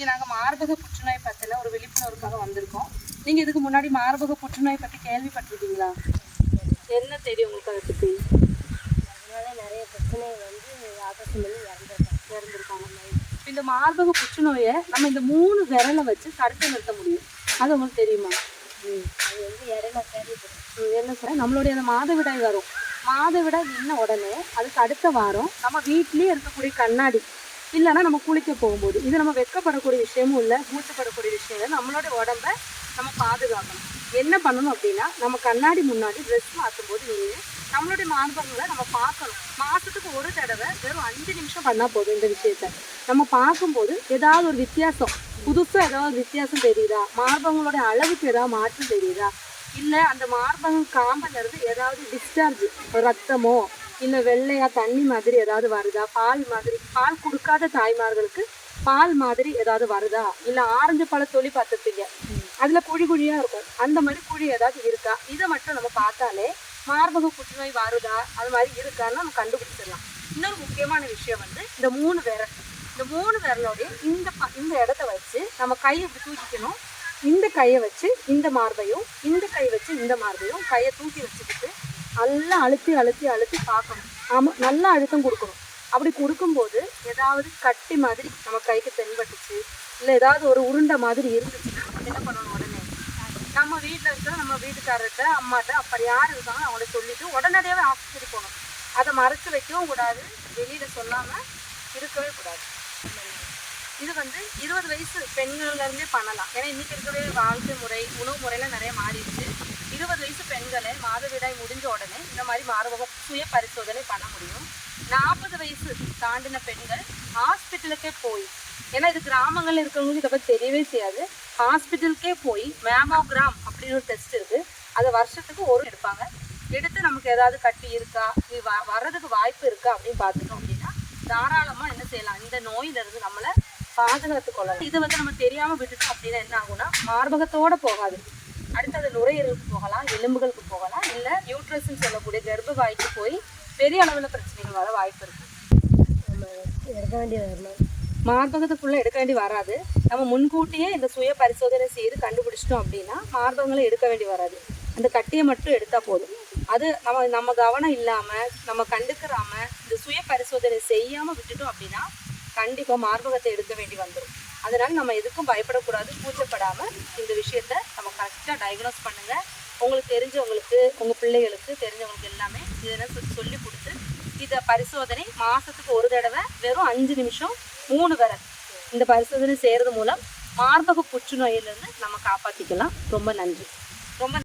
இன்னைக்கு நாங்க மார்பக புற்றுநோய் பத்தின ஒரு விழிப்புணர்வுக்காக வந்திருக்கோம். நீங்க இதுக்கு முன்னாடி மார்பக புற்றுநோய் பத்தி கேள்விப்பட்டிருக்கீங்களா? என்ன தெரியும் உங்களுக்கு அதை பத்தி? அதனால நிறைய பிரச்சனை வந்து ஆபரேஷன் பண்ணி இறந்துருக்காங்க. இறந்துருக்காங்க இந்த மார்பக புற்றுநோயை நம்ம இந்த மூணு விரலை வச்சு தடுத்து நிறுத்த முடியும். அது உங்களுக்கு தெரியுமா? அது வந்து ம், என்ன சார் நம்மளுடைய அந்த மாதவிடாய் வரும். மாதவிடாய் நின்ன உடனே அதுக்கு அடுத்த வாரம் நம்ம வீட்லயே இருக்கக்கூடிய கண்ணாடி இல்லைன்னா நம்ம குளிக்க போகும்போது. இது நம்ம வெட்கப்படக்கூடிய விஷயமும் இல்லை மூச்சப்படக்கூடிய விஷயம் இல்லை நம்மளோட உடம்ப நம்ம பாதுகாக்கணும். என்ன பண்ணணும் அப்படின்னா நம்ம கண்ணாடி முன்னாடி ட்ரெஸ் மாற்றும் போது நின்று நம்மளுடைய மார்பங்களை நம்ம பார்க்கணும். மாதத்துக்கு ஒரு தடவை வெறும் அஞ்சு நிமிஷம் பண்ணால் போதும் இந்த விஷயத்த. நம்ம பார்க்கும்போது ஏதாவது ஒரு வித்தியாசம். புதுசாக ஏதாவது ஒரு வித்தியாசம் தெரியுதா? மார்பகங்களோட அளவுக்கு ஏதாவது மாற்றம் தெரியுதா? இல்லை அந்த மார்பகம் காம்பலேருந்து ஏதாவது டிஸ்சார்ஜ் ரத்தமோ இல்லை வெள்ளையா தண்ணி மாதிரி ஏதாவது வருதா? பால் மாதிரி பால் கொடுக்காத தாய்மார்களுக்கு பால் மாதிரி ஏதாவது வருதா? இல்ல ஆரஞ்சு பழ தொழில் பார்த்துருப்பீங்க. அதுல குழி குழியா இருக்கும். அந்த மாதிரி குழி ஏதாவது இருக்கா? இதை மட்டும் நம்ம பார்த்தாலே மார்பக புற்றுநோய் வருதா? அது மாதிரி இருக்கான்னு நம்ம கண்டுபிடிச்சிடலாம். இன்னொரு முக்கியமான விஷயம் வந்து இந்த மூணு விரல். இந்த மூணு விரலோடைய இந்த ப- இந்த இடத்த வச்சு நம்ம கையை இப்படி தூக்கிக்கணும். இந்த கையை வச்சு இந்த மார்பையும் இந்த கை வச்சு இந்த மார்பையும் கையை தூக்கி வச்சுக்கிட்டு நல்லா அழுத்தி அழுத்தி அழுத்தி பார்க்கணும். ஆமாம் நல்லா அழுத்தம் கொடுக்கணும். அப்படி கொடுக்கும்போது ஏதாவது கட்டி மாதிரி நம்ம கைக்கு தென்பட்டுச்சு இல்லை ஏதாவது ஒரு உருண்டை மாதிரி இருந்துச்சுன்னா என்ன பண்ணணும் உடனே? நம்ம வீட்டில் இருக்கிற நம்ம வீட்டுக்காரர்கிட்ட அம்மாட்ட அப்படி யார் இருக்காங்க அவங்கள சொல்லிவிட்டு உடனடியாகவே ஆஸ்பத்திரி போகணும். அதை மறைச்சு வைக்கவும் கூடாது வெளியில் சொல்லாமல் இருக்கவே கூடாது. இது வந்து இருபது வயசு பெண்கள்லேருந்தே பண்ணலாம். ஏன்னா இன்றைக்கி இருக்கவே வாழ்க்கை முறை உணவு முறையில் நிறைய மாறிடுச்சு. இருபது மாதவிடாய் முடிஞ்ச உடனே இந்த மாதிரி மார்பக சுய பரிசோதனை பண்ண முடியும். நாற்பது வயசு தாண்டின பெண்கள் ஹாஸ்பிட்டலுக்கே போய் ஏன்னா இது கிராமங்களில் இருக்கிறவங்களுக்கு இதை பற்றி தெரியவே செய்யாது. ஹாஸ்பிட்டலுக்கே போய் மேமோகிராம் அப்படின்னு ஒரு டெஸ்ட் இருக்கு. அதை வருஷத்துக்கு ஒரு எடுப்பாங்க. எடுத்து நமக்கு ஏதாவது கட்டி இருக்கா? இது வ- வர்றதுக்கு வாய்ப்பு இருக்கா அப்படின்னு பார்த்துட்டோம் அப்படின்னா தாராளமாக என்ன செய்யலாம்? இந்த நோயிலிருந்து நம்மளை பாதுகாத்து கொள்ளலாம். இது வந்து நம்ம தெரியாமல் விட்டுட்டோம் அப்படின்னா என்ன ஆகும்னா மார்பகத்தோட போகாது. அடுத்தது நுரையீரலுக்கு போகலாம் எலும்புகளுக்கு போகலாம் இல்ல யூட்ரஸ்ன்னு சொல்லக்கூடிய கர்ப்பவாய்க்கு போய் பெரிய அளவுல பிரச்சனைகள் வர வாய்ப்பு இருக்கு. நம்ம எடுக்க வேண்டிய வரணும் மார்பகத்துக்குள்ள எடுக்க வேண்டி வராது. நம்ம முன்கூட்டியே இந்த சுய பரிசோதனை செய்து கண்டுபிடிச்சிட்டோம் அப்படின்னா மார்பகங்களை எடுக்க வேண்டி வராது. அந்த கட்டியை மட்டும் எடுத்தா போதும். அது நம்ம நம்ம கவனம் இல்லாம நம்ம கண்டுக்கிறாம இந்த சுய பரிசோதனை செய்யாம விட்டுட்டோம் அப்படின்னா கண்டிப்பா மார்பகத்தை எடுக்க வேண்டி வந்துடும் அதனால நம்ம எதுக்கும் பயப்படக்கூடாது கூச்சப்படாம இந்த விஷயத்த கரெக்டாக டயக்னோஸ் பண்ணுங்கள் உங்களுக்கு தெரிஞ்சவங்களுக்கு உங்கள் பிள்ளைகளுக்கு தெரிஞ்சவங்களுக்கு எல்லாமே இதெல்லாம் சொல்லி- கொடுத்து இதை பரிசோதனை மாதத்துக்கு ஒரு தடவை வெறும் அஞ்சு நிமிஷம் மூணு விரல். இந்த பரிசோதனை செய்கிறது மூலம் மார்பக புற்றுநோயிலிருந்து நம்ம காப்பாற்றிக்கலாம் ரொம்ப நன்றி. ரொம்ப